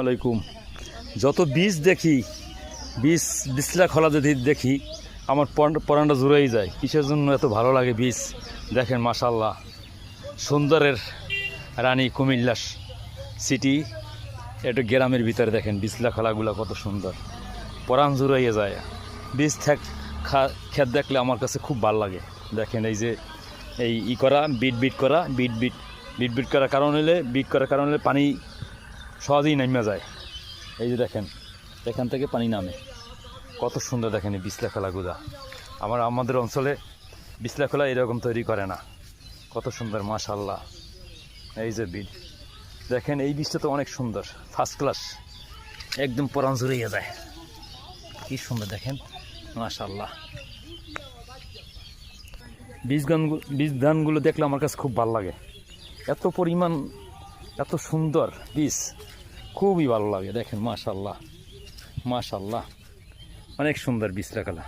আলাইকুম। যত বীজ দেখি, বীজ বিসলা খোলা যদি দেখি, আমার পরান- পরানটা জুড়েই যায়। কিসের জন্য এত ভালো লাগে বীজ? দেখেন মাশাল্লাহ সুন্দরের রানী কুমিল্লা সিটি, একটু গ্রামের ভিতরে দেখেন বিসলা খোলাগুলো কত সুন্দর। পরাণ জুড়াইয়ে যায়। বীজ থাক খেত দেখলে আমার কাছে খুব ভালো লাগে। দেখেন, এই যে, এই ই করা, বিট বিট করা, বিট বিট বিট বিট করার কারণ হলে বিট করার কারণ হলে পানি সহজেই নামে যায়। এই যে দেখেন, এখান থেকে পানি নামে। কত সুন্দর দেখেন এই বিসলা খোলাগুলা আমার আমাদের অঞ্চলে বিসলা খোলা এরকম তৈরি করে না। কত সুন্দর মাশাল্লাহ এই যে বীজ দেখেন, এই বীজটা তো অনেক সুন্দর ফার্স্ট ক্লাস একদম পরাণ জুড়িয়ে যায়। কি সুন্দর দেখেন মাশাল্লাহ বীজ গান বীজ ধানগুলো দেখলে আমার কাছে খুব ভালো লাগে। এত পরিমাণ এত সুন্দর বীজ। খুবই ভালো লাগে দেখেন মাশাল্লাহ মাশাল্লাহ অনেক সুন্দর বীজটা কালা